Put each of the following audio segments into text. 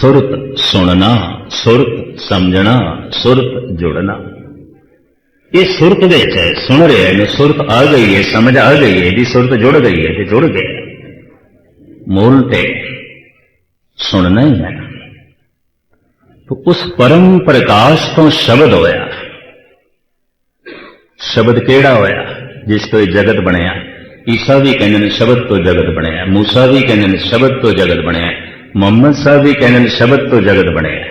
ਸੁਰਤ ਸੁਣਨਾ, ਸੁਰਤ ਸਮਝਣਾ, ਸੁਰਤ ਜੁੜਨਾ। ਇਹ ਸੁਰਤ ਦੇ ਵਿੱਚ ਹੈ, ਸੁਣ ਰਿਹਾ ਹੈ ਸੁਰਤ ਆ ਗਈ ਹੈ, ਸਮਝ ਆ ਗਈ ਹੈ ਦੀ ਸੁਰਤ ਜੁੜ ਗਈ ਹੈ ਤੇ ਜੁੜ ਗਿਆ ਮੂਲ ਤੇ ਸੁਣਨਾ ਹੀ ਹੈ। ਤੋ ਉਸ ਪਰਮ ਪ੍ਰਕਾਸ਼ ਤੋਂ ਸ਼ਬਦ ਹੋਇਆ। ਸ਼ਬਦ ਕਿਹੜਾ ਹੋਇਆ? ਜਿਸ ਤੋਂ ਇਹ ਜਗਤ ਬਣਿਆ। ਈਸਾ ਵੀ ਕਹਿੰਦੇ ਨੇ ਸ਼ਬਦ ਤੋਂ ਜਗਤ ਬਣਿਆ। ਮੂਸਾ ਵੀ ਕਹਿੰਦੇ ਨੇ ਸ਼ਬਦ ਤੋਂ ਜਗਤ ਬਣਿਆ। ਮੁਹੰਮਦ ਸਾਹਿਬ ਵੀ ਕਹਿੰਦੇ ਨੇ ਸ਼ਬਦ ਤੋਂ ਜਗਤ ਬਣਿਆ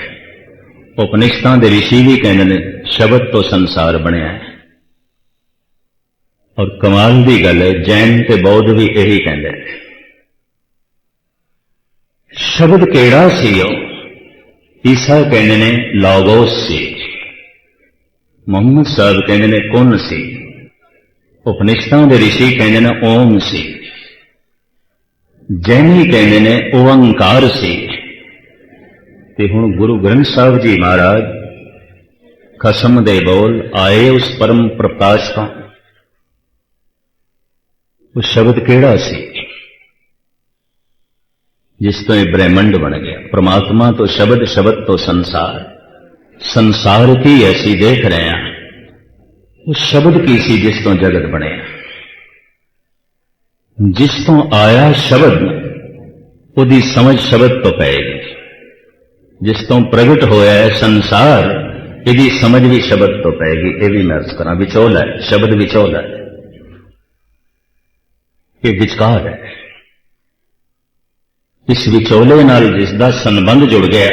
ਉਪਨਿਸ਼ਦਾਂ ਦੇ ઋષਿ ਵੀ ਕਹਿੰਦੇ ਨੇ ਸ਼ਬਦ ਤੋਂ ਸੰਸਾਰ ਬਣਿਆ ਹੈ ਔਰ ਕਮਾਲ ਦੀ ਗੱਲ ਹੈ ਜੈਨ ਤੇ ਬੌੱਧ ਵੀ ਇਹੀ ਕਹਿੰਦੇ ਨੇ ਸ਼ਬਦ ਕਿਹੜਾ ਸੀ ਉਹ ਈਸਾ ਕਹਿੰਦੇ ਨੇ ਲਾਗੋਸ ਸੀ ਮੁਹੰਮਦ ਸਾਹਿਬ ਕਹਿੰਦੇ ਨੇ ਕੁਨ ਸੀ ਉਪਨਿਸ਼ਦਾਂ ਦੇ ઋષਿ ਕਹਿੰਦੇ ਨੇ ਓਮ ਸੀ ਜੈਨੀ ਕਹਿੰਦੇ ਨੇ ਓੰਕਾਰ ਸੀ ਤੇ ਹੁਣ ਗੁਰੂ ਗ੍ਰੰਥ ਸਾਹਿਬ ਜੀ ਮਹਾਰਾਜ ਖਸਮ ਦੇ ਬੋਲ ਆਏ ਉਸ ਪਰਮ ਪ੍ਰਕਾਸ਼ ਤੋਂ। ਉਹ ਸ਼ਬਦ ਕਿਹੜਾ ਸੀ? ਜਿਸ ਤੋਂ ਇਹ ਬ੍ਰਹਿਮੰਡ ਬਣ ਗਿਆ। ਪ੍ਰਮਾਤਮਾ ਤੋਂ ਸ਼ਬਦ ਸ਼ਬਦ ਤੋਂ ਸੰਸਾਰ। ਸੰਸਾਰ ਕੀ ਐਸੀ ਦੇਖ ਰਹੇ ਹਾਂ। ਉਹ ਸ਼ਬਦ ਕੀ ਸੀ ਜਿਸ ਤੋਂ ਜਗਤ ਬਣਿਆ? ਜਿਸ ਤੋਂ ਆਇਆ ਸ਼ਬਦ, ਉਹਦੀ ਸਮਝ ਸ਼ਬਦ ਤੋਂ ਪਏਗੀ। ਜਿਸ ਤੋਂ ਪ੍ਰਗਟ ਹੋਇਆ ਸੰਸਾਰ, ਇਹਦੀ ਸਮਝ ਵੀ ਸ਼ਬਦ ਤੋਂ ਪਏਗੀ। ਇਹ ਵੀ ਮੈਂ ਅਰਜ਼ ਕਰਾਂ, ਵਿਚੋਲ ਹੈ, ਸ਼ਬਦ ਵਿਚੋਲ ਹੈ। ਇਹ ਵਿਚਕਾਰ ਹੈ। ਇਸ ਵਿਚੋਲੇ ਨਾਲ ਜਿਸ ਦਾ ਸੰਬੰਧ ਜੁੜ ਗਿਆ,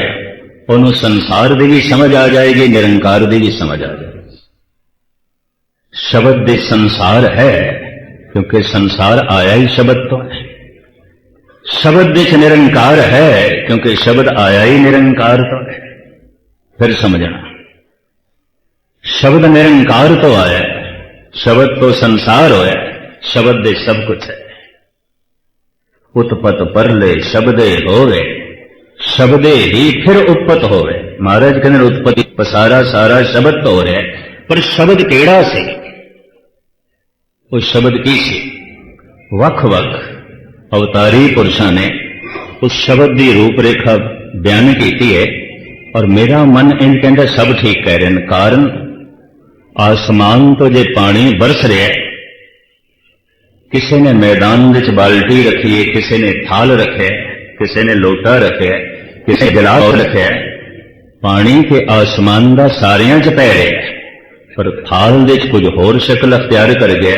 ਉਹਨੂੰ ਸੰਸਾਰ ਦੀ ਵੀ ਸਮਝ ਆ ਜਾਏਗੀ, ਨਿਰੰਕਾਰ ਦੀ ਵੀ ਸਮਝ ਆ ਜਾਏਗੀ। ਸ਼ਬਦ ਦੇ ਸੰਸਾਰ ਹੈ। ਕਿਉਂਕਿ ਸੰਸਾਰ ਆਇਆ ਹੀ ਸ਼ਬਦ ਤੋਂ ਹੈ ਸ਼ਬਦ ਵਿੱਚ ਨਿਰੰਕਾਰ ਹੈ ਕਿਉਂਕਿ ਸ਼ਬਦ ਆਇਆ ਹੀ ਨਿਰੰਕਾਰ ਤੋਂ ਹੈ ਫਿਰ ਸਮਝਣਾ ਸ਼ਬਦ ਨਿਰੰਕਾਰ ਤੋਂ ਆਇਆ ਹੈ ਸ਼ਬਦ ਤੋਂ ਸੰਸਾਰ ਹੋਇਆ ਹੈ ਸ਼ਬਦ ਦੇ ਸਭ ਕੁਝ ਹੈ ਉਤਪਤ ਪਰਲੇ ਸ਼ਬਦੇ ਹੋਵੇ ਸ਼ਬਦੇ ਹੀ ਫਿਰ ਉਤਪਤ ਹੋਵੇ ਮਹਾਰਾਜ ਕਹਿੰਦੇ ਨੇ ਉਤਪਤੀ ਪਸਾਰਾ ਸਾਰਾ ਸ਼ਬਦ ਤੋਂ ਹੋ ਰਿਹਾ ਹੈ ਪਰ ਸ਼ਬਦ ਕਿਹੜਾ ਸੀ ਉਹ ਸ਼ਬਦ ਕੀ ਸੀ? ਵੱਖ-ਵੱਖ ਅਵਤਾਰੀ ਪੁਰਸ਼ਾਂ ਨੇ ਉਸ ਸ਼ਬਦ ਦੀ ਰੂਪਰੇਖਾ ਬਿਆਨ ਕੀਤੀ ਹੈ ਔਰ ਮੇਰਾ ਮਨ ਇਹ ਕਹਿੰਦਾ ਸਭ ਠੀਕ ਕਹਿ ਰਹੇ ਨੇ ਕਾਰਨ, ਆਸਮਾਨ ਤੋਂ ਜੇ ਪਾਣੀ ਬਰਸ ਰਿਹਾ ਕਿਸੇ ਨੇ ਮੈਦਾਨ ਵਿੱਚ ਬਾਲਟੀ ਰੱਖੀ ਹੈ, ਕਿਸੇ ਨੇ ਥਾਲ ਰੱਖਿਆ ਕਿਸੇ ਨੇ ਲੋਟਾ ਰੱਖਿਆ ਕਿਸੇ ਗਲਾਸ ਰੱਖਿਆ ਪਾਣੀ ਤੇ ਆਸਮਾਨ ਦਾ ਸਾਰਿਆਂ 'ਚ ਪੈ ਰਿਹਾ ਪਰ ਥਾਲ ਦੇ 'ਚ ਕੁਝ ਹੋਰ ਸ਼ਕਲ ਅਖਤਿਆਰ ਕਰ ਗਿਆ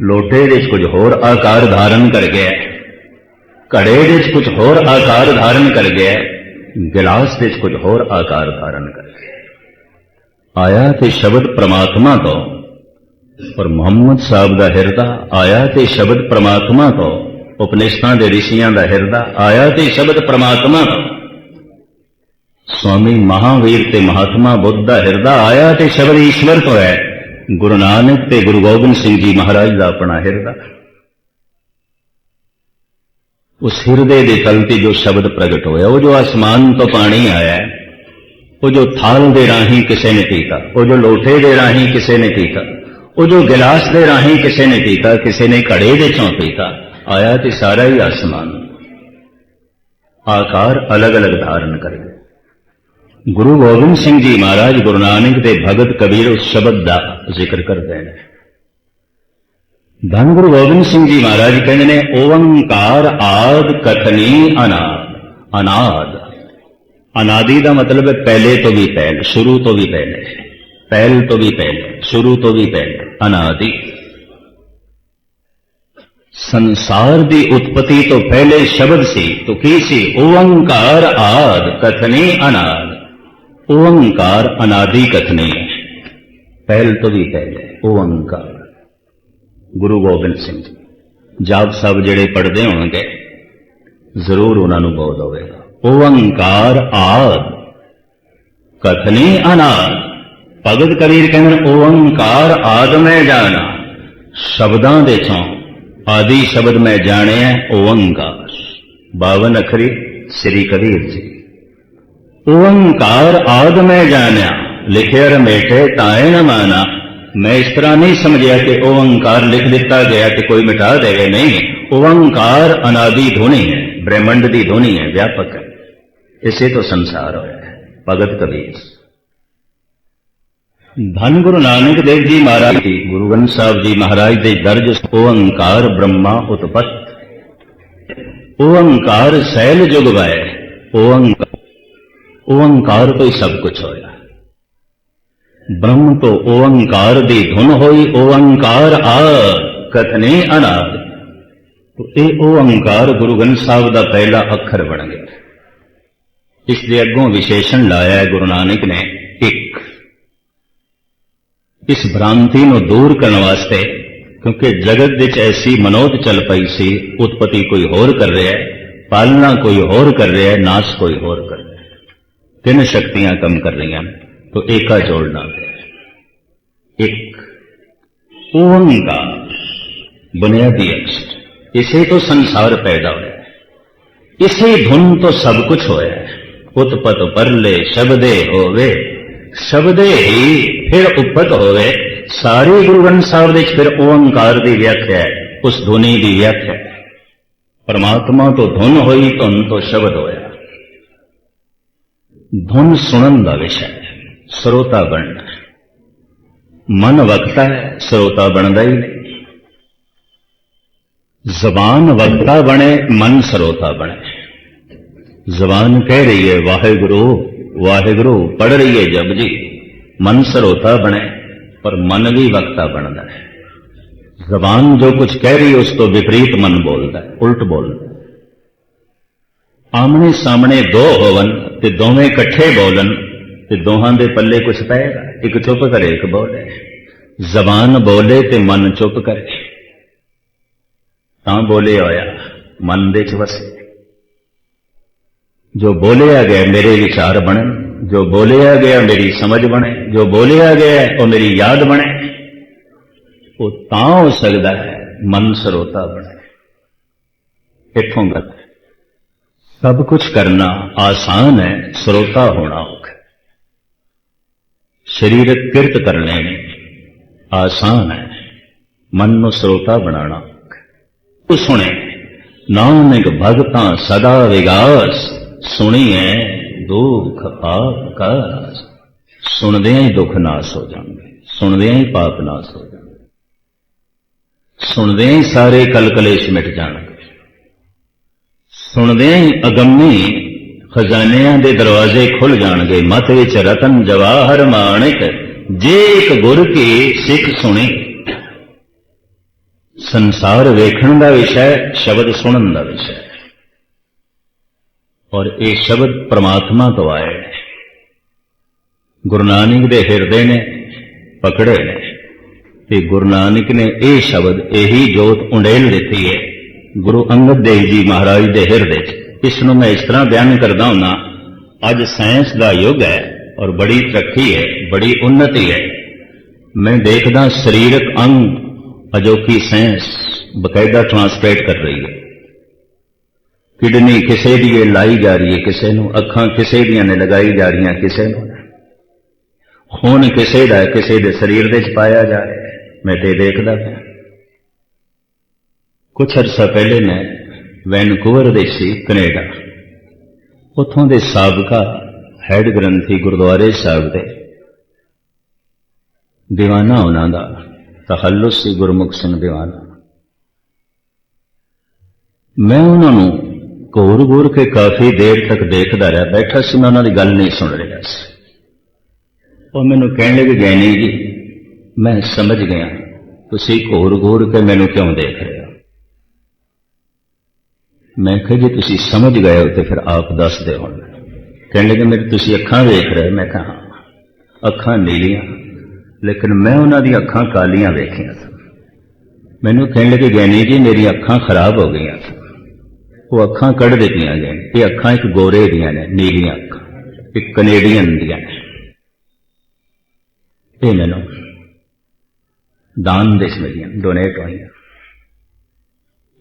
ਲੋਟੇ ਦੇ 'ਚ ਕੁਝ ਹੋਰ ਆਕਾਰ ਧਾਰਨ ਕਰ ਗਿਆ ਘੜੇ ਵਿੱਚ ਕੁਝ ਹੋਰ ਆਕਾਰ ਧਾਰਨ ਕਰ ਗਿਆ ਗਿਲਾਸ ਵਿੱਚ ਕੁਝ ਹੋਰ ਆਕਾਰ ਧਾਰਨ ਕਰ ਗਿਆ ਆਇਆ ਤੇ ਸ਼ਬਦ ਪ੍ਰਮਾਤਮਾ ਤੋਂ। ਪਰ ਮੁਹੰਮਦ ਸਾਹਿਬ ਦਾ ਹਿਰਦਾ ਆਇਆ ਤੇ ਸ਼ਬਦ ਪ੍ਰਮਾਤਮਾ ਤੋਂ। ਉਪਨਿਸ਼ਦਾਂ ਦੇ ਰਿਸ਼ੀਆਂ ਦਾ ਹਿਰਦਾ ਆਇਆ ਤੇ ਸ਼ਬਦ ਪ੍ਰਮਾਤਮਾ ਤੋਂ। ਸਵਾਮੀ ਮਹਾਵੀਰ ਤੇ ਮਹਾਤਮਾ ਬੁੱਧ ਦਾ ਹਿਰਦਾ ਆਇਆ ਤੇ ਸ਼ਬਦ ਈਸ਼ਵਰ ਤੋਂ ਹੈ। ਗੁਰੂ ਨਾਨਕ ਤੇ ਗੁਰੂ ਗੋਬਿੰਦ ਸਿੰਘ ਜੀ ਮਹਾਰਾਜ ਦਾ ਆਪਣਾ ਹਿਰਦਾ। ਉਸ ਹਿਰਦੇ ਦੇ ਤਲ ਤੇ ਜੋ ਸ਼ਬਦ ਪ੍ਰਗਟ ਹੋਇਆ, ਉਹ ਜੋ ਆਸਮਾਨ ਤੋਂ ਪਾਣੀ ਆਇਆ, ਉਹ ਜੋ ਥਾਲ ਦੇ ਰਾਹੀਂ ਕਿਸੇ ਨੇ ਪੀਤਾ, ਉਹ ਜੋ ਲੋਟੇ ਦੇ ਰਾਹੀਂ ਕਿਸੇ ਨੇ ਪੀਤਾ, ਉਹ ਜੋ ਗਿਲਾਸ ਦੇ ਰਾਹੀਂ ਕਿਸੇ ਨੇ ਪੀਤਾ, ਕਿਸੇ ਨੇ ਘੜੇ ਦੇ ਚੋਂ ਪੀਤਾ, ਆਇਆ ਤੇ ਸਾਰਾ ਹੀ ਆਸਮਾਨ ਆਕਾਰ ਅਲੱਗ-ਅਲੱਗ ਧਾਰਨ ਕਰ। ਗਏ ਗੁਰੂ ਗੋਬਿੰਦ ਸਿੰਘ ਜੀ ਮਹਾਰਾਜ ਗੁਰੂ ਨਾਨਕ ਦੇ ਭਗਤ ਕਬੀਰ ਉਸ ਸ਼ਬਦ ਦਾ ਜ਼ਿਕਰ ਕਰਦੇ ਨੇ। ਧੰਨ ਗੁਰੂ ਗੋਬਿੰਦ ਸਿੰਘ ਜੀ ਮਹਾਰਾਜ ਕਹਿੰਦੇ ਨੇ, ਓੰਕਾਰ ਆਦ ਕਥਨੀ ਅਨਾਦ ਅਨਾਦ। ਅਨਾਦੀ ਦਾ ਮਤਲਬ ਹੈ ਪਹਿਲੇ ਤੋਂ ਵੀ ਪਹਿਲ, ਸ਼ੁਰੂ ਤੋਂ ਵੀ ਪਹਿਲੇ, ਪਹਿਲ ਤੋਂ ਵੀ ਪਹਿਲੇ, ਸ਼ੁਰੂ ਤੋਂ ਵੀ ਪਹਿਲੇ, ਅਨਾਦੀ। ਸੰਸਾਰ ਦੀ ਉਤਪਤੀ ਤੋਂ ਪਹਿਲੇ ਸ਼ਬਦ ਸੀ तो ਕੀ ਸੀ? ਓੰਕਾਰ ਆਦ ਕਥਨੀ ਅਨਾਦ। ਓੰਕਾਰ ਅਨਾਦੀ ਕਥਨੀ ਹੈ। ਪਹਿਲ ਤੋਂ ਵੀ ਪਹਿਲੇ ਓੰਕਾਰ ਗੁਰੂ ਗੋਬਿੰਦ ਸਿੰਘ ਜੀ, ਜਾਪ ਸਾਹਿਬ ਜਿਹੜੇ ਪੜ੍ਹਦੇ ਹੋਣਗੇ, ਜ਼ਰੂਰ ਉਹਨਾਂ ਨੂੰ ਬੋਧ ਹੋਵੇਗਾ। ਓੰਕਾਰ ਆਦ, ਕਥਨੀ ਅਨਾਦ। ਭਗਤ ਕਬੀਰ ਕਹਿੰਦੇ ਓੰਕਾਰ ਆਦ ਮੈਂ ਜਾਣਾ। ਸ਼ਬਦਾਂ ਦੇ ਚੋਂ ਆਦੀ ਸ਼ਬਦ ਮੈਂ ਜਾਣਿਆ ਓੰਕਾਰ 52 ਅਖਰੀ ਸ੍ਰੀ ਕਬੀਰ ਜੀ। ਓੰਕਾਰ ਆਦ ਮੈਂ ਜਾਣਿਆ, ਲਿਖਿਆ ਰਮੇਟੇ ਤਾਏ ਨ ਮਾਨਾ। ਮੈਂ ਇਸ ਤਰ੍ਹਾਂ ਨਹੀਂ ਸਮਝਿਆ ਕਿ ਓੰਕਾਰ ਲਿਖ ਦਿੱਤਾ ਗਿਆ ਤੇ ਕੋਈ ਮਿਟਾ ਦੇਵੇ ਨਹੀਂ। ਓੰਕਾਰ ਅਨਾਦੀ ਧੁਨੀ ਹੈ, ਬ੍ਰਹਮੰਡ ਦੀ ਧੁਨੀ ਹੈ, ਵਿਆਪਕ ਹੈ। ਇਸੇ ਤੋਂ ਸੰਸਾਰ ਹੋਇਆ ਹੈ। ਭਗਤ ਕਬੀਰ। ਧੰਨ ਗੁਰੂ ਨਾਨਕ ਦੇਵ ਜੀ ਮਹਾਰਾਜ ਜੀ ਗੁਰੂ ਗ੍ਰੰਥ ਸਾਹਿਬ ਜੀ ਮਹਾਰਾਜ ਦੇ ਦਰਜ ਓੰਕਾਰ ਬ੍ਰਹਮਾ ਉਤਪਤ। ਓੰਕਾਰ ਸੈਲ ਜੁਗ ਓੰਕਾਰ ਓੰਕਾਰ ਤੋਂ ਹੀ ਸਭ ਕੁਝ ਹੋਇਆ। ਬ੍ਰਹਮ ਤੋਂ ਓੰਕਾਰ ਦੀ ਧੁਨ ਹੋਈ, ਓੰਕਾਰ ਆ, ਕਥਨੇ ਅਨਾਦ। ਤੋ ਇਹ ਓੰਕਾਰ ਗੁਰੂ ਗ੍ਰੰਥ ਸਾਹਿਬ ਦਾ ਪਹਿਲਾ ਅੱਖਰ ਬਣ ਗਿਆ। ਇਸ ਦੇ ਅੱਗੋਂ ਵਿਸ਼ੇਸ਼ਣ ਲਾਇਆ ਹੈ ਗੁਰੂ ਨਾਨਕ ਨੇ ਇੱਕ। ਇਸ ਭ੍ਰਾਂਤੀ ਨੂੰ ਦੂਰ ਕਰਨ ਵਾਸਤੇ, ਕਿਉਂਕਿ ਜਗਤ ਵਿੱਚ ਐਸੀ ਮਨੋਦ ਚੱਲ ਪਈ ਸੀ, ਉਤਪਤੀ ਕੋਈ ਹੋਰ ਕਰ ਰਿਹਾ ਹੈ, ਪਾਲਣਾ ਕੋਈ ਹੋਰ ਕਰ ਰਿਹਾ ਹੈ, ਨਾਸ਼ ਕੋਈ ਹੋਰ ਕਰ ਰਿਹਾ ਹੈ ਤਿੰਨ ਸ਼ਕਤੀਆਂ ਕੰਮ ਕਰ ਰਹੀਆਂ ਨੇ ਤੋ ਏਕਾ ਜੋੜਨਾ ਹੈ ਇੱਕ ਓੰਕਾਰ ਬੁਨਿਆਦੀ ਅਕਸ਼ ਇਸੇ ਤੋਂ ਸੰਸਾਰ ਪੈਦਾ ਹੋਇਆ ਹੈ ਇਸੇ ਧੁਨ ਤੋਂ ਸਭ ਕੁਝ ਹੋਇਆ ਹੈ ਉਤਪਤ ਪਰਲੇ ਸ਼ਬਦੇ ਹੋਵੇ ਸ਼ਬਦੇ ਹੀ ਫਿਰ ਉਪਤ ਹੋਵੇ ਸਾਰੇ ਗੁਰੂ ਗ੍ਰੰਥ ਸਾਹਿਬ ਦੇ ਵਿੱਚ ਫਿਰ ਓੰਕਾਰ ਦੀ ਵਿਆਖਿਆ ਹੈ ਉਸ ਧੁਨੀ ਦੀ ਵਿਆਖਿਆ ਹੈ ਪਰਮਾਤਮਾ ਤੋਂ ਧੁਨ ਹੋਈ ਧੁਨ ਤੋਂ ਸ਼ਬਦ ਹੋਇਆ ਧੁਨ ਸੁਣਨ ਦਾ ਵਿਸ਼ਾ ਹੈ ਸਰੋਤਾ ਬਣਨਾ ਮਨ ਵਕਤਾ ਹੈ ਸਰੋਤਾ ਬਣਦਾ ਹੀ ਨਹੀਂ ਜ਼ਬਾਨ ਵਕਤਾ ਬਣੇ ਮਨ ਸਰੋਤਾ ਬਣੇ ਜ਼ਬਾਨ ਕਹਿ ਰਹੀ ਹੈ ਵਾਹਿਗੁਰੂ ਵਾਹਿਗੁਰੂ ਪੜ ਰਹੀ ਹੈ ਜਬ ਜੀ ਮਨ ਸਰੋਤਾ ਬਣੇ ਪਰ ਮਨ ਵੀ ਵਕਤਾ ਬਣਦਾ ਹੈ ਜ਼ਬਾਨ ਜੋ ਕੁਝ ਕਹਿ ਰਹੀ ਉਸ ਤੋਂ ਵਿਪਰੀਤ ਮਨ ਬੋਲਦਾ ਉਲਟ ਬੋਲਦਾ ਆਮਣੇ ਸਾਹਮਣੇ ਦੋ ਹੋਵਨ ਤੇ ਦੋਵੇਂ ਇਕੱਠੇ ਬੋਲਣ ਤੇ ਦੋਹਾਂ ਦੇ ਪੱਲੇ ਕੁਛ ਪਏਗਾ। ਇੱਕ ਚੁੱਪ ਕਰੇ, ਇੱਕ ਬੋਲੇ। ਜ਼ਬਾਨ ਬੋਲੇ ਤੇ ਮਨ ਚੁੱਪ ਕਰੇ। ਤਾਂ ਬੋਲੇ ਹੋਇਆ, ਮਨ ਦੇ ਚ ਵਸੇ। ਜੋ ਬੋਲਿਆ ਗਿਆ, ਮੇਰੇ ਵਿਚਾਰ ਬਣਨ ਜੋ ਬੋਲਿਆ ਗਿਆ, ਮੇਰੀ ਸਮਝ ਬਣੇ। ਜੋ ਬੋਲਿਆ ਗਿਆ, ਉਹ ਮੇਰੀ ਯਾਦ ਬਣੇ। ਉਹ ਤਾਂ ਹੋ ਸਕਦਾ ਹੈ, ਮਨ ਸਰੋਤਾ ਬਣੇ। ਇੱਥੋਂ ਗੱਲ ਹੈ। ਸਭ ਕੁਝ ਕਰਨਾ ਆਸਾਨ ਹੈ, ਸਰੋਤਾ ਹੋਣਾ ਔਖਾ ਹੈ। ਸਰੀਰਕ ਕਿਰਤ ਕਰਨੇ ਨੇ ਆਸਾਨ ਹੈ, ਮਨ ਨੂੰ ਸਰੋਤਾ ਬਣਾਉਣਾ ਔਖਾ ਹੈ। ਉਹ ਸੁਣੇ, ਨਾਨਕ ਭਗਤਾਂ ਸਦਾ ਵਿਗਾਸ ਸੁਣੀਏ ਦੁੱਖ ਪਾਪ ਕਾ ਨਾਸ ਸੁਣਦਿਆਂ ਹੀ ਦੁੱਖ ਨਾਸ ਹੋ ਜਾਣਗੇ ਸੁਣਦਿਆਂ ਹੀ ਪਾਪ ਨਾਸ ਹੋ ਜਾਣਗੇ ਸੁਣਦਿਆਂ ਹੀ ਸੁਣਦਿਆਂ ਹੀ ਅਗੰਮੀ, ਖਜ਼ਾਨਿਆਂ ਦੇ ਦਰਵਾਜ਼ੇ ਖੁੱਲ ਜਾਣਗੇ ਮਤ ਵਿੱਚ ਰਤਨ ਜਵਾਹਰ ਮਾਣਿਕ, ਜੇ ਇੱਕ ਗੁਰ ਕੇ ਸਿੱਖ ਸੁਣੀ। ਸੰਸਾਰ ਵੇਖਣ ਦਾ ਵਿਸ਼ਾ ਹੈ, ਸ਼ਬਦ ਸੁਣਨ ਦਾ ਵਿਸ਼ਾ ਔਰ ਇਹ ਸ਼ਬਦ ਪ੍ਰਮਾਤਮਾ ਤੋਂ ਆਏ ਨੇ ਗੁਰੂ ਨਾਨਕ ਦੇ ਹਿਰਦੇ ਨੇ ਪਕੜੇ ਨੇ। ਤੇ ਗੁਰੂ ਨਾਨਕ ਨੇ ਇਹ ਸ਼ਬਦ, ਇਹੀ ਜੋਤ ਉਡੇਲ ਦਿੱਤੀ ਹੈ। ਗੁਰੂ ਅੰਗਦ ਦੇਵ ਜੀ ਮਹਾਰਾਜ ਦੇ ਹਿਰਦੇ 'ਚ। ਇਸ ਨੂੰ ਮੈਂ ਇਸ ਤਰ੍ਹਾਂ ਬਿਆਨ ਕਰਦਾ ਹਾਂ ਅੱਜ ਸਾਇੰਸ ਦਾ ਯੁੱਗ ਹੈ ਔਰ ਬੜੀ ਤਰੱਕੀ ਹੈ, ਬੜੀ ਉન્નਤੀ ਹੈ। ਮੈਂ ਦੇਖਦਾ ਸਰੀਰਕ ਅੰਗ ਅਜੋਕੀ ਸਾਇੰਸ ਬਕਾਇਦਾ ਟ੍ਰਾਂਸਲੇਟ ਕਰ ਰਹੀ ਹੈ। ਕਿਡਨੀ ਕਿਸੇ ਦੀ ਇਹ ਲਾਈ ਜਾ ਰਹੀ ਹੈ ਕਿਸੇ ਨੂੰ, ਅੱਖਾਂ ਕਿਸੇ ਦੀਆਂ ਨੇ ਲਗਾਈ ਜਾ ਰਹੀਆਂ ਕਿਸੇ ਨੂੰ। ਖੂਨ ਕਿਸੇ ਦਾ ਕਿਸੇ ਦੇ ਸਰੀਰ ਦੇ ਚ ਪਾਇਆ ਜਾ ਰਿਹਾ ਮੈਂ ਤੇ ਦੇਖਦਾ ਪਿਆ। ਕੁਝ ਅਰਸਾ ਪਹਿਲੇ ਮੈਂ ਵੈਨਕੂਵਰ ਦੇ ਸੀ ਕੈਨੇਡਾ। ਉੱਥੋਂ ਦੇ ਸਾਬਕਾ ਹੈਡ ਗ੍ਰੰਥੀ ਗੁਰਦੁਆਰੇ ਸਾਹਿਬ ਦੇ। ਦੀਵਾਨਾ ਉਹਨਾਂ ਦਾ, ਤਖੱਲੁਸ ਸੀ ਗੁਰਮੁਖ ਸਿੰਘ ਦੀਵਾਨਾ। ਮੈਂ ਉਹਨਾਂ ਨੂੰ ਘੂਰ ਘੂਰ ਕੇ ਕਾਫੀ ਦੇਰ ਤੱਕ ਦੇਖਦਾ ਰਿਹਾ, ਬੈਠਾ ਸੀ, ਮੈਂ ਉਹਨਾਂ ਦੀ ਗੱਲ ਨਹੀਂ ਸੁਣ ਰਿਹਾ ਸੀ। ਉਹ ਮੈਨੂੰ ਕਹਿਣ ਲੱਗੇ, ਗੈਨੀ ਜੀ, ਮੈਂ ਸਮਝ ਗਿਆ, ਤੁਸੀਂ ਘੂਰ ਘੂਰ ਕੇ ਮੈਨੂੰ ਕਿਉਂ ਦੇਖ ਰਹੇ ਹੋ? ਮੈਂ ਕਿਹਾ ਜੇ ਤੁਸੀਂ ਸਮਝ ਗਏ ਹੋ ਤੇ ਫਿਰ ਆਪ ਦੱਸਦੇ ਦਿਓ ਹੁਣ। ਕਹਿਣ ਲੱਗੇ ਮੇਰੇ ਤੁਸੀਂ ਅੱਖਾਂ ਵੇਖ ਰਹੇ ਮੈਂ ਕਿਹਾ ਹਾਂ, ਅੱਖਾਂ ਨੀਲੀਆਂ, ਲੇਕਿਨ ਮੈਂ ਉਹਨਾਂ ਦੀਆਂ ਅੱਖਾਂ ਕਾਲੀਆਂ ਵੇਖੀਆਂ ਸਨ। ਮੈਨੂੰ ਕਹਿਣ ਲੱਗੇ ਗਿਆਨੀ ਜੀ, ਮੇਰੀਆਂ ਅੱਖਾਂ ਖਰਾਬ ਹੋ ਗਈਆਂ ਸਨ। ਉਹ ਅੱਖਾਂ ਕੱਢ ਦਿੱਤੀਆਂ ਗਈਆਂ। ਇਹ ਅੱਖਾਂ ਇੱਕ ਗੋਰੇ ਦੀਆਂ ਨੇ, ਨੀਲੀਆਂ ਅੱਖਾਂ, ਇੱਕ ਕੈਨੇਡੀਅਨ ਦੀਆਂ ਨੇ। ਇਹ ਮੈਨੂੰ ਦਾਨ ਦੇ ਮਿਲੀਆਂ ਡੋਨੇਟ ਹੋਈਆਂ।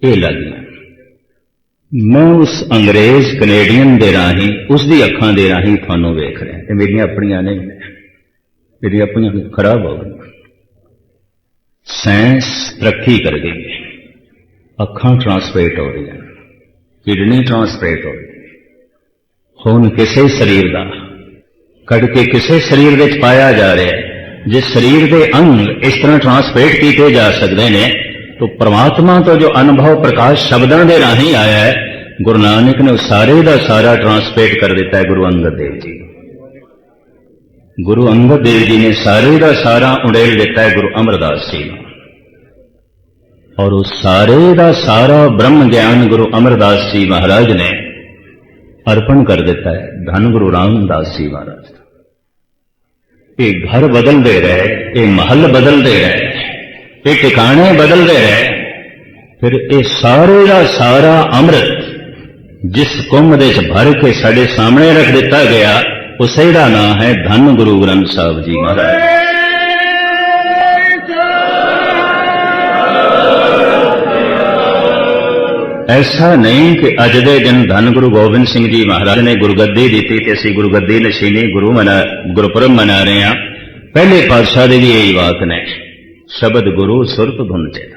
ਇਹ ਲੱਗੀਆਂ। ਮੈਂ ਉਸ ਅੰਗਰੇਜ਼ ਕੈਨੇਡੀਅਨ ਦੇ ਰਾਹੀਂ, ਉਸ ਦੀ ਅੱਖਾਂ ਦੇ ਰਾਹੀਂ ਤੁਹਾਨੂੰ ਵੇਖ ਰਿਹਾ। ਤੇ ਮੇਰੀਆਂ ਆਪਣੀਆਂ ਨਹੀਂ ਨੇ ਮੇਰੀਆਂ ਆਪਣੀਆਂ ਖਰਾਬ ਹੋ ਗਈਆਂ ਸਾਇੰਸ ਤਰੱਕੀ ਕਰ ਗਈ। ਹੈ ਅੱਖਾਂ ਟ੍ਰਾਂਸਪੇਟ ਹੋ ਰਹੀਆਂ। ਕਿਡਨੀ ਟ੍ਰਾਂਸਪੇਟ ਹੋ ਰਹੀ ਹੁਣ ਕਿਸੇ ਸਰੀਰ ਦਾ ਕੱਢ ਕੇ ਕਿਸੇ ਸਰੀਰ ਵਿੱਚ ਪਾਇਆ ਜਾ ਰਿਹਾ ਹੈ ਜੇ ਸਰੀਰ ਦੇ ਅੰਗ ਇਸ ਤਰ੍ਹਾਂ ਟਰਾਂਸਪੇਟ ਕੀਤੇ ਜਾ ਸਕਦੇ ਨੇ ਤਾਂ ਪ੍ਰਮਾਤਮਾ ਤੋਂ ਜੋ ਅਨੁਭਵ ਪ੍ਰਕਾਸ਼ ਸ਼ਬਦਾਂ ਦੇ ਰਾਹੀਂ ਆਇਆ ਹੈ, ਗੁਰੂ ਨਾਨਕ ਨੇ ਉਹ ਸਾਰੇ ਦਾ ਸਾਰਾ ਟਰਾਂਸਲੇਟ ਕਰ ਦਿੱਤਾ ਹੈ ਗੁਰੂ ਅੰਗਦ ਦੇਵ ਜੀ ਗੁਰੂ ਅੰਗਦ ਦੇਵ ਜੀ ਨੇ ਸਾਰੇ ਦਾ ਸਾਰਾ ਉਡੇਲ ਦਿੱਤਾ ਹੈ ਗੁਰੂ ਅਮਰਦਾਸ ਜੀ ਨੂੰ। ਔਰ ਉਹ ਸਾਰੇ ਦਾ ਸਾਰਾ ਬ੍ਰਹਮ ਗਿਆਨ ਗੁਰੂ ਅਮਰਦਾਸ ਜੀ ਮਹਾਰਾਜ ਨੇ ਅਰਪਣ ਕਰ ਦਿੱਤਾ ਹੈ, ਧੰਨ ਗੁਰੂ ਰਾਮਦਾਸ ਜੀ ਮਹਾਰਾਜ। ਇਹ ਘਰ ਬਦਲਦੇ ਰਹੇ, ਇਹ ਮਹੱਲ ਬਦਲਦੇ ਰਹੇ। ਇਹ ਟਿਕਾਣੇ ਬਦਲਦੇ ਰਹੇ ਫਿਰ ਇਹ ਸਾਰੇ ਦਾ ਸਾਰਾ ਅੰਮ੍ਰਿਤ ਜਿਸ ਕੁੰਭ ਦੇ ਚ ਭਰ ਕੇ ਸਾਡੇ ਸਾਹਮਣੇ ਰੱਖ ਦਿੱਤਾ ਗਿਆ, ਉਸੇ ਦਾ ਨਾਂ ਹੈ ਧੰਨ ਗੁਰੂ ਗ੍ਰੰਥ ਸਾਹਿਬ ਜੀ ਮਹਾਰਾਜ। ਐਸਾ ਨਹੀਂ ਕਿ ਅੱਜ ਦੇ ਦਿਨ ਧੰਨ ਗੁਰੂ ਗੋਬਿੰਦ ਸਿੰਘ ਜੀ ਮਹਾਰਾਜ ਨੇ ਗੁਰਗੱਦੀ ਦਿੱਤੀ ਤੇ ਅਸੀਂ ਗੁਰਗੱਦੀ ਨਸ਼ੀਨੀ ਗੁਰੂ ਮਨਾ ਗੁਰਪੁਰਬ ਮਨਾ ਰਹੇ ਹਾਂ। ਪਹਿਲੇ ਪਾਤਸ਼ਾਹ ਦੇ ਵੀ ਇਹੀ ਬਾਤ ਨੇ। ਸ਼ਬਦ ਗੁਰੂ ਸੁਰਤ ਧੁਨ ਤੇ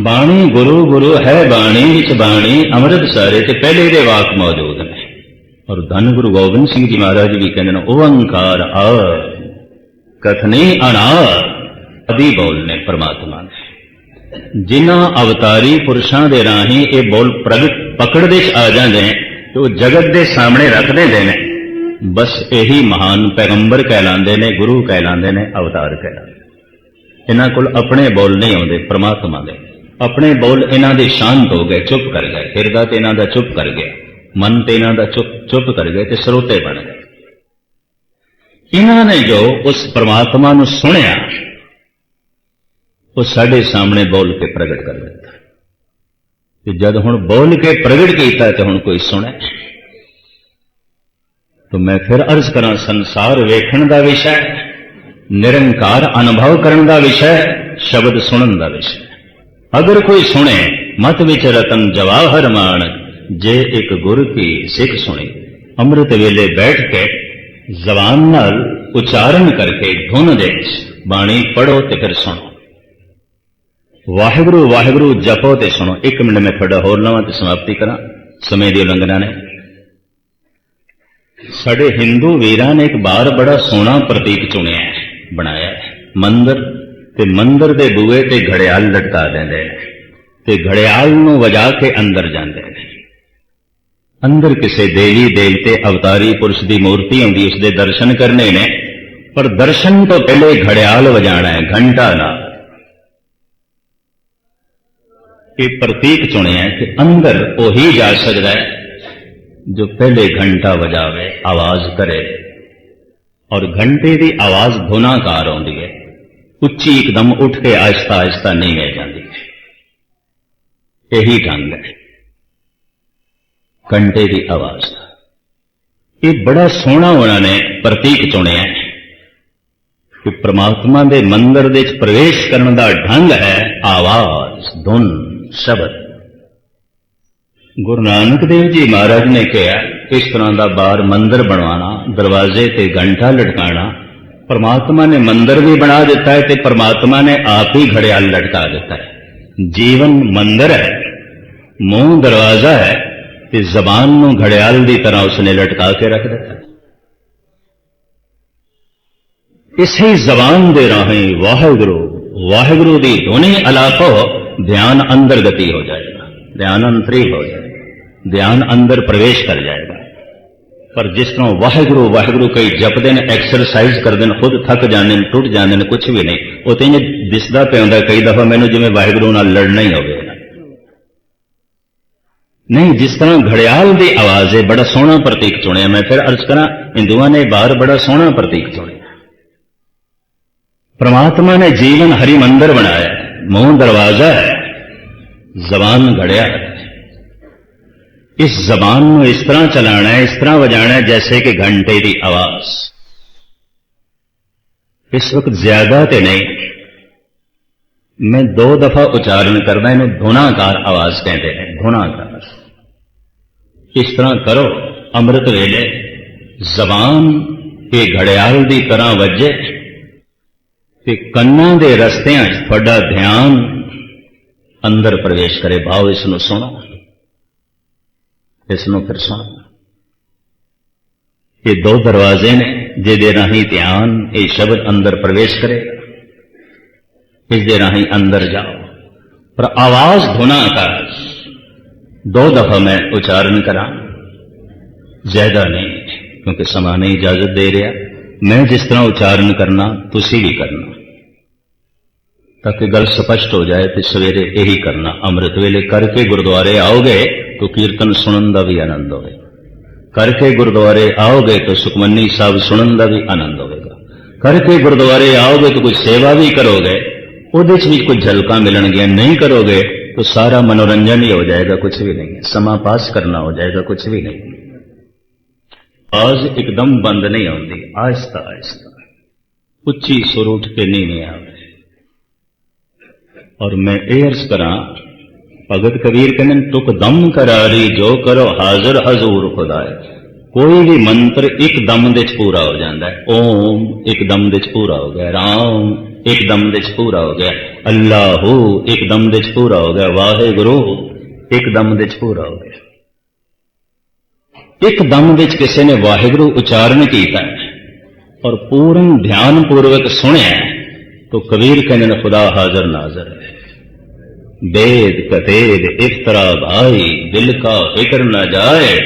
ਬਾਣੀ ਗੁਰੂ ਗੁਰੂ ਹੈ ਬਾਣੀ, ਵਿੱਚ ਬਾਣੀ, ਅੰਮ੍ਰਿਤ ਸਾਰੇ ਤੇ ਪਹਿਲੇ ਦੇ ਵਾਕ ਮੌਜੂਦ ਨੇ। ਔਰ ਧੰਨ ਗੁਰੂ ਗੋਬਿੰਦ ਸਿੰਘ ਜੀ ਮਹਾਰਾਜ ਵੀ ਕਹਿੰਦੇ ਨੇ ਓੰਕਾਰ ਆ, ਕਥਨੀ ਅਨਾਰ ਅਦੀ ਬੋਲਨੇ ਪਰਮਾਤਮਾ ਨੇ। ਜਿਨ੍ਹਾਂ ਅਵਤਾਰੀ ਪੁਰਸ਼ਾਂ ਦੇ ਰਾਹੀਂ ਇਹ ਬੋਲ ਪ੍ਰਗਟ ਪਕੜਦੇ ਚ ਆ ਜਾਂਦੇ ਨੇ ਤੇ ਉਹ ਜਗਤ ਦੇ ਸਾਹਮਣੇ ਰੱਖ ਦਿੰਦੇ ਨੇ। ਬਸ ਇਹੀ ਮਹਾਨ ਪੈਗੰਬਰ ਕਹਿਲਾਉਂਦੇ ਨੇ, ਗੁਰੂ ਕਹਿਲਾਉਂਦੇ ਨੇ, ਅਵਤਾਰ ਕਹਿਲਾਉਂਦੇ ਇਹਨਾਂ ਕੋਲ ਆਪਣੇ ਬੋਲ ਨਹੀਂ ਆਉਂਦੇ, ਪ੍ਰਮਾਤਮਾ ਦੇ। ਆਪਣੇ ਬੋਲ ਇਹਨਾਂ ਦੇ ਸ਼ਾਂਤ ਹੋ ਗਏ, ਚੁੱਪ ਕਰ ਗਏ। ਹਿਰਦਾ ਤੇ ਇਹਨਾਂ ਦਾ ਚੁੱਪ ਕਰ ਗਿਆ। ਮਨ ਤੇ ਇਹਨਾਂ ਦਾ ਚੁੱਪ ਚੁੱਪ ਕਰ ਗਏ ਤੇ ਸਰੋਤੇ ਬਣ ਗਏ। ਇਹਨਾਂ ਨੇ ਜੋ ਉਸ ਪ੍ਰਮਾਤਮਾ ਨੂੰ ਸੁਣਿਆ, ਉਹ ਸਾਡੇ ਸਾਹਮਣੇ ਬੋਲ ਕੇ ਪ੍ਰਗਟ ਕਰ ਦਿੱਤਾ। ਤੇ ਜਦ ਹੁਣ ਬੋਲ ਕੇ ਪ੍ਰਗਟ ਕੀਤਾ ਤੇ ਹੁਣ ਕੋਈ ਸੁਣੇ ਤਾਂ ਮੈਂ ਫਿਰ ਅਰਜ਼ ਕਰਾਂ, ਸੰਸਾਰ ਵੇਖਣ ਦਾ ਵਿਸ਼ਾ ਨਿਰੰਕਾਰ ਅਨੁਭਵ ਕਰਨ ਦਾ ਵਿਸ਼ਾ ਸ਼ਬਦ ਸੁਣਨ ਦਾ ਵਿਸ਼ਾ ਅਗਰ ਕੋਈ ਸੁਣੇ, ਮਤ ਵਿੱਚ ਰਤਨ ਜਵਾਹਰ ਮਾਨ ਜੇ ਇੱਕ ਗੁਰ ਕੀ ਸਿੱਖ ਸੁਣੇ। ਅੰਮ੍ਰਿਤ ਵੇਲੇ ਬੈਠ ਕੇ ਜ਼ਬਾਨ ਨਾਲ ਉਚਾਰਨ ਕਰਕੇ ਧੁਨ ਦੇ ਬਾਣੀ ਪੜੋ ਤੇ ਫਿਰ ਸੁਣੋ। ਵਾਹਿਗੁਰੂ ਵਾਹਿਗੁਰੂ ਜਪੋ ਤੇ ਸੁਣੋ। ਇੱਕ ਮਿੰਟ ਮੈਂ ਤੁਹਾਡਾ ਹੋਰ ਲਵਾਂ ਤੇ ਸਮਾਪਤੀ ਕਰਾਂ। ਸਮੇਂ ਦੀ ਉਲੰਘਣਾ ਨੇ ਸਾਡੇ ਹਿੰਦੂ ਵੀਰਾਂ ਨੇ ਇੱਕ ਬਾਰ ਬੜਾ ਸੋਹਣਾ ਪ੍ਰਤੀਕ ਚੁਣਿਆ ਹੈ, ਬਣਾਇਆ ਹੈ। ਮੰਦਰ ਤੇ ਮੰਦਰ ਦੇ ਬੂਹੇ ਤੇ ਘੜਿਆਲ ਲਟਕਾ ਦਿੰਦੇ ਨੇ ਤੇ ਘੜਿਆਲ ਨੂੰ ਵਜਾ ਕੇ ਅੰਦਰ ਜਾਂਦੇ ਨੇ। ਅੰਦਰ ਕਿਸੇ ਦੇਵੀ ਦੇਵਤੇ ਅਵਤਾਰੀ ਪੁਰਸ਼ ਦੀ ਮੂਰਤੀ ਹੁੰਦੀ ਉਸ ਦੇ ਦਰਸ਼ਨ ਕਰਨੇ ਨੇ, ਪਰ ਦਰਸ਼ਨ ਤੋਂ ਪਹਿਲੇ ਘੜਿਆਲ ਵਜਾਣਾ ਹੈ, ਘੰਟਾ ਨਾਲ ਇਹ ਪ੍ਰਤੀਕ ਚੁਣਿਆ ਕਿ ਅੰਦਰ ਉਹੀ ਜਾ ਸਕਦਾ ਹੈ ਜੋ ਪਹਿਲੇ ਘੰਟਾ ਵਜਾਵੇ, ਆਵਾਜ਼ ਕਰੇ। ਔਰ ਘੰਟੇ ਦੀ ਆਵਾਜ਼ ਧੁਨਾਕਾਰ ਆਉਂਦੀ ਹੈ। ਉੱਚੀ ਇੱਕਦਮ ਉੱਠ ਕੇ ਆਹਿਸਤਾ ਆਹਿਸਤਾ ਨਹੀਂ ਵਹਿ ਜਾਂਦੀ। ਇਹੀ ਢੰਗ ਹੈ। ਘੰਟੇ ਦੀ ਆਵਾਜ਼। ਇਹ ਬੜਾ ਸੋਹਣਾ ਉਹਨਾਂ ਨੇ ਪ੍ਰਤੀਕ ਚੁਣਿਆ ਕਿ ਪ੍ਰਮਾਤਮਾ ਦੇ ਮੰਦਰ ਦੇ ਵਿੱਚ ਪ੍ਰਵੇਸ਼ ਕਰਨ ਦਾ ਢੰਗ ਹੈ ਆਵਾਜ਼, ਧੁਨ, ਸ਼ਬਦ। ਗੁਰੂ ਨਾਨਕ ਦੇਵ ਜੀ ਮਹਾਰਾਜ ਨੇ ਕਿਹਾ, ਇਸ ਤਰ੍ਹਾਂ ਦਾ ਬਾਹਰ ਮੰਦਰ ਬਣਵਾਣਾ ਦਰਵਾਜ਼ੇ ਤੇ ਘੰਟਾ ਲਟਕਾਣਾ ਪਰਮਾਤਮਾ ਨੇ ਮੰਦਰ ਵੀ ਬਣਾ ਦਿੱਤਾ ਹੈ ਤੇ ਪਰਮਾਤਮਾ ਨੇ ਆਪ ਹੀ ਘੜਿਆਲ ਲਟਕਾ ਦਿੱਤਾ ਹੈ। ਜੀਵਨ ਮੰਦਰ ਹੈ, ਮੂੰਹ ਦਰਵਾਜ਼ਾ ਹੈ ਤੇ ਜ਼ਬਾਨ ਨੂੰ ਘੜਿਆਲ ਦੀ ਤਰ੍ਹਾਂ ਉਸਨੇ ਲਟਕਾ ਕੇ ਰੱਖ ਦਿੱਤਾ। ਇਸੇ ਜ਼ਬਾਨ ਦੇ ਰਾਹੀਂ ਵਾਹਿਗੁਰੂ ਵਾਹਿਗੁਰੂ ਦੀ ਧੁਨੀ ਅਲਾਪੋ ਧਿਆਨ ਅੰਦਰ ਗਤੀ ਹੋ ਜਾਏਗਾ। ਧਿਆਨ ਅੰਤਰੀ ਹੋ ਜਾਏਗਾ ਧਿਆਨ ਅੰਦਰ ਪ੍ਰਵੇਸ਼ ਕਰ ਜਾਏਗਾ। ਪਰ ਜਿਸ ਤਰ੍ਹਾਂ ਵਾਹਿਗੁਰੂ ਵਾਹਿਗੁਰੂ ਕਈ ਜਪਦੇ ਨੇ ਐਕਸਰਸਾਈਜ਼ ਕਰਦੇ ਨੇ, ਖੁਦ ਥੱਕ ਜਾਂਦੇ ਨੇ, ਟੁੱਟ ਜਾਂਦੇ ਨੇ ਕੁਝ ਵੀ ਨਹੀਂ, ਉਹ ਤੇ ਦਿਸਦਾ ਪਿਆ ਹੁੰਦਾ, ਕਈ ਦਫਾ ਮੈਨੂੰ ਜਿਵੇਂ ਵਾਹਿਗੁਰੂ ਨਾਲ ਲੜਨਾ ਹੀ ਹੋਵੇ। ਨਹੀਂ, ਜਿਸ ਤਰ੍ਹਾਂ ਘੜਿਆਲ ਦੀ ਆਵਾਜ਼ ਹੈ ਬੜਾ ਸੋਹਣਾ ਪ੍ਰਤੀਕ ਚੁਣਿਆ, ਮੈਂ ਫਿਰ ਅਰਜ਼ ਕਰਾਂ, ਹਿੰਦੂਆਂ ਨੇ ਬਾਹਰ ਬੜਾ ਸੋਹਣਾ ਪ੍ਰਤੀਕ ਚੁਣਿਆ। ਪ੍ਰਮਾਤਮਾ ਨੇ ਜੀਵਨ ਹਰੀ ਮੰਦਰ ਬਣਾਇਆ ਮੂੰਹ ਦਰਵਾਜ਼ਾ ਹੈ। ਜ਼ਬਾਨ ਘੜਿਆ ਇਸ ਜ਼ਬਾਨ ਨੂੰ ਇਸ ਤਰ੍ਹਾਂ ਚਲਾਣਾ ਹੈ, ਇਸ ਤਰ੍ਹਾਂ ਵਜਾਣਾ ਹੈ ਜੈਸੇ ਕਿ ਘੰਟੇ ਦੀ ਆਵਾਜ਼। ਇਸ ਵਕਤ ਜ਼ਿਆਦਾ ਤੇ ਨਹੀਂ। ਮੈਂ ਦੋ ਦਫਾ ਉਚਾਰਨ ਕਰਦਾ, ਇਹਨੂੰ ਧੁਨਾਕਾਰ ਆਵਾਜ਼ ਕਹਿੰਦੇ ਨੇ, ਧੁਨਾਕਾਰ। ਇਸ ਤਰ੍ਹਾਂ ਕਰੋ, ਅੰਮ੍ਰਿਤ ਵੇਲੇ ਜ਼ਬਾਨ ਤੇ ਘੜਿਆਲ ਦੀ ਤਰ੍ਹਾਂ ਵੱਜੇ ਤੇ ਕੰਨਾਂ ਦੇ ਰਸਤਿਆਂ 'ਚ ਤੁਹਾਡਾ ਧਿਆਨ ਅੰਦਰ ਪ੍ਰਵੇਸ਼ ਕਰੇ ਭਾਵ ਇਸ ਨੂੰ ਸੁਣੋ ਇਸ ਨੂੰ ਫਿਰ ਸੁਣੋ ਇਹ ਦੋ ਦਰਵਾਜ਼ੇ ਨੇ ਜਿਹਦੇ ਰਾਹੀਂ ਧਿਆਨ ਇਹ ਸ਼ਬਦ ਅੰਦਰ ਪ੍ਰਵੇਸ਼ ਕਰੇਗਾ ਇਸ ਦੇ ਰਾਹੀਂ ਅੰਦਰ ਜਾਓ ਪਰ ਆਵਾਜ਼ ਧੁਨਾ ਕਰ ਦੋ ਦਫਾ ਮੈਂ ਉਚਾਰਨ ਕਰਾਂ ਜ਼ਿਆਦਾ ਨਹੀਂ ਕਿਉਂਕਿ ਸਮਾਂ ਨਹੀਂ ਇਜਾਜ਼ਤ ਦੇ ਰਿਹਾ ਮੈਂ ਜਿਸ ਤਰ੍ਹਾਂ ਉਚਾਰਨ ਕਰਨਾ ਤੁਸੀਂ ਵੀ ਕਰਨਾ ਤਾਂ ਕਿ ਗੱਲ ਸਪਸ਼ਟ ਹੋ ਜਾਏ ਤੇ ਸਵੇਰੇ ਇਹੀ ਕਰਨਾ। ਅੰਮ੍ਰਿਤ ਵੇਲੇ ਕਰਕੇ ਗੁਰਦੁਆਰੇ ਆਓਗੇ ਤਾਂ ਕੀਰਤਨ ਸੁਣਨ ਦਾ ਵੀ ਆਨੰਦ ਹੋਵੇ ਕਰਕੇ ਗੁਰਦੁਆਰੇ ਆਓਗੇ ਤਾਂ ਸੁਖਮਨੀ ਸਾਹਿਬ ਸੁਣਨ ਦਾ ਵੀ ਆਨੰਦ ਹੋਵੇਗਾ। ਕਰਕੇ ਗੁਰਦੁਆਰੇ ਆਓਗੇ ਤਾਂ ਕੋਈ ਸੇਵਾ ਵੀ ਕਰੋਗੇ, ਉਹਦੇ 'ਚ ਵੀ ਕੁਝ ਝਲਕਾਂ ਮਿਲਣਗੀਆਂ ਨਹੀਂ ਕਰੋਗੇ, ਤਾਂ ਸਾਰਾ ਮਨੋਰੰਜਨ ਹੀ ਹੋ ਜਾਏਗਾ ਕੁਝ ਵੀ ਨਹੀਂ। ਸਮਾਂ ਪਾਸ ਕਰਨਾ ਹੋ ਜਾਏਗਾ ਕੁਝ ਵੀ ਨਹੀਂ। ਆਵਾਜ਼ ਇੱਕਦਮ ਬੰਦ ਨਹੀਂ ਆਉਂਦੀ ਆਹਿਸਤਾ ਆਹਿਸਤਾ ਉੱਚੀ ਸੁਰ ਉੱਠ ਕੇ ਨਹੀਂ ਨਹੀਂ ਆਵੇ ਔਰ ਮੈਂ ਇਹ ਅਰਜ਼ ਕਰਾਂ ਭਗਤ ਕਬੀਰ ਕਹਿੰਦੇ ਨੇ, ਤੁਕ ਦਮ ਕਰਾਰੀ ਜੋ ਕਰੋ ਹਾਜ਼ਰ ਹਜ਼ੂਰ ਖੁਦਾਏ ਕੋਈ ਵੀ ਮੰਤਰ ਇੱਕ ਦਮ ਦੇ ਚ ਪੂਰਾ ਹੋ ਜਾਂਦਾ ਹੈ ਓਮ ਇੱਕ ਦਮ ਦੇ ਚ ਪੂਰਾ ਹੋ ਗਿਆ ਰਾਮ ਇੱਕ ਦਮ ਦੇ ਚ ਪੂਰਾ ਹੋ ਗਿਆ ਅੱਲਾਹੂ ਇੱਕ ਦਮ ਦੇ ਚ ਪੂਰਾ ਹੋ ਗਿਆ ਵਾਹਿਗੁਰੂ ਇੱਕ ਦਮ ਦੇ ਚ ਪੂਰਾ ਹੋ ਗਿਆ ਇੱਕ ਦਮ ਵਿੱਚ ਕਿਸੇ ਨੇ ਵਾਹਿਗੁਰੂ ਉਚਾਰਨ ਕੀਤਾ ਹੈ ਔਰ ਪੂਰਨ ਧਿਆਨ ਪੂਰਵਕ ਸੁਣਿਆ ਹੈ, ਤਾਂ ਕਬੀਰ ਕਹਿੰਦੇ ਨੇ ਖੁਦਾ ਹਾਜ਼ਰ ਨਾਜ਼ਰ ਹੈ वेद कतेद इफ्तरा भाई दिल का फिक्र न जाए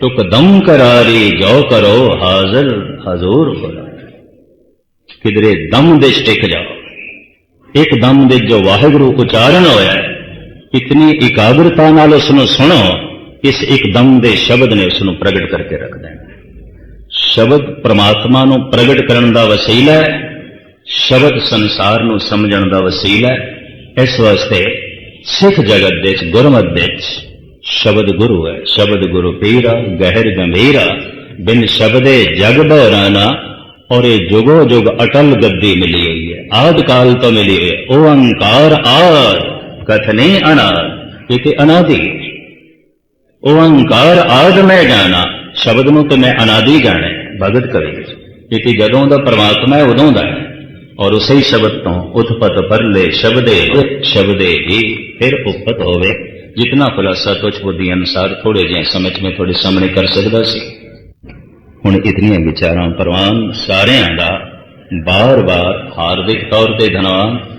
तुक दम करारी जो करो हाजिर हजूर खुदा किधरे दम ਦੇ ਟਿਕ ਜਾਓ ਇੱਕ ਦਮ ਦੇ ਜੋ ਵਾਹਿਗੁਰੂ ਉਚਾਰਨ ਹੋਇਆ ਹੈ, ਇਤਨੀ ਇਕਾਗਰਤਾ ਨਾਲ ਉਸ ਨੂੰ ਸੁਣੋ ਇਸ ਇੱਕ ਦਮ ਦੇ ਸ਼ਬਦ ਨੇ ਉਸ ਨੂੰ ਪ੍ਰਗਟ ਕਰਕੇ ਰੱਖ ਦੇਣਾ ਸ਼ਬਦ ਪ੍ਰਮਾਤਮਾ ਨੂੰ ਪ੍ਰਗਟ ਕਰਨ ਦਾ ਵਸੀਲਾ ਹੈ ਸ਼ਬਦ ਸੰਸਾਰ ਨੂੰ ਸਮਝਣ ਦਾ ਵਸੀਲਾ ਹੈ ਇਸ ਵਾਸਤੇ ਸਿੱਖ ਜਗਤ ਦੇ ਵਿੱਚ ਗੁਰਮਤਿ ਵਿੱਚ ਸ਼ਬਦ ਗੁਰੂ ਹੈ। ਸ਼ਬਦ ਗੁਰੂ ਪੀਰਾ, ਗਹਿਰ ਗੰਭੀਰਾ, ਬਿਨ ਸ਼ਬਦੇ ਜਗ ਬਹਰਾਨਾ ਔਰ ਇਹ ਜੁਗੋ ਜੁਗ ਅਟਲ ਗੱਦੀ ਮਿਲੀ ਹੋਈ ਹੈ। ਆਦ ਕਾਲ ਤੋਂ ਮਿਲੀ ਹੋਈ ਹੈ। ਓੰਕਾਰ ਆਦ, ਕਥਨੇ ਅਨਾਦ, ਇਹ ਤੇ ਅਨਾਦਿ ਹੈ। ਓੰਕਾਰ ਆਦ ਮੈਂ ਜਾਣਾ, ਸ਼ਬਦ ਨੂੰ ਤੇ ਮੈਂ ਅਨਾਦਿ ਜਾਣਾ। ਭਗਤ ਕਬੀਰ ਇਹ ਕਿ ਜਦੋਂ ਦਾ ਪਰਮਾਤਮਾ ਹੈ, ਉਦੋਂ ਦਾ ਹੈ। ਔਰ ਉਸੇ ਸ਼ਬਦ ਤੋਂ ਉਤਪਤ ਪਰਲੇ ਸ਼ਬਦੇ ਸ਼ਬਦੇ ਹੀ, ਫਿਰ ਉਪਤ ਹੋਵੇ। ਜਿਤਨਾ ਖੁਲਾਸਾ ਤੁਝ ਬੁੱਧੀ ਅਨਸਾਰ ਥੋੜੇ ਜਿਹੇ ਸਮਝ ਮੈਂ ਤੁਹਾਡੇ ਸਾਹਮਣੇ ਕਰ ਸਕਦਾ ਸੀ। ਹੁਣ ਇਤਨੀਆਂ ਵਿਚਾਰਾਂ ਪ੍ਰਵਾਨ ਸਾਰਿਆਂ ਦਾ ਬਾਰ-ਬਾਰ ਹਾਰਦਿਕ ਤੌਰ ਤੇ ਧੰਨਵਾਦ।